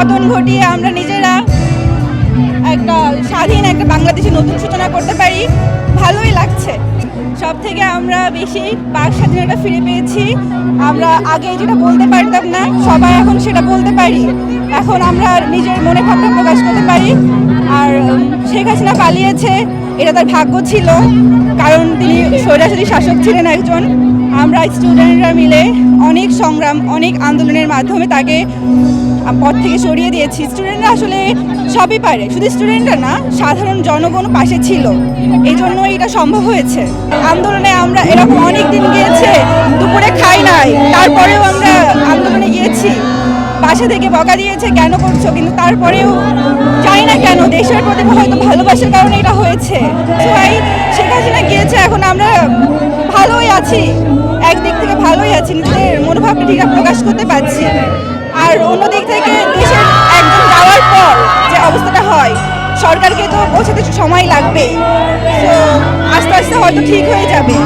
পতন ঘটিয়ে আমরা নিজেরা একটা স্বাধীন, একটা বাংলাদেশের নতুন সূচনা করতে পারি। ভালোই লাগছে। সব থেকে আমরা বেশি বাক স্বাধীনতা ফিরে পেয়েছি। আমরা আগে যেটা বলতে পারতাম না, সবাই এখন সেটা বলতে পারি। এখন আমরা নিজের মনে ভাবটা প্রকাশ করতে পারি। আর শেখ হাসিনা পালিয়েছে, এটা তার ভাগ্য ছিল। কারণ তিনি স্বৈরাচারী শাসক ছিলেন একজন। আমরা স্টুডেন্টরা মিলে অনেক সংগ্রাম, অনেক আন্দোলনের মাধ্যমে তাকে পথ থেকে সরিয়ে দিয়েছি। স্টুডেন্টরা আসলে সবই পারে। শুধু স্টুডেন্টরা না, সাধারণ জনগণ পাশে ছিল। এই জন্য এটা সম্ভব হয়েছে। আন্দোলনে আমরা এরকম অনেক দিন গিয়েছে, দুপুরে খাই নাই। তারপরেও আমরা আন্দোলনে গিয়েছি। পাশে থেকে বকা দিয়েছে, কেন করছ? কিন্তু তারপরেও জানি না কেন, দেশের প্রতি হয়তো ভালোবাসার কারণে এটা হয়েছে। সবাই শেখ হাসিনা গিয়েছে, এখন আমরা ভালোই আছি। একদিক থেকে ভালোই আছি, নিজেদের মনোভাবটা ঠিক প্রকাশ করতে পারছি। আর অন্যদিক থেকে দেশের একদম যাওয়ার পর যে অবস্থাটা হয়, সরকারকে তো পৌঁছাতে সময় লাগবে তো আস্তে আস্তে হয়তো ঠিক হয়ে যাবে।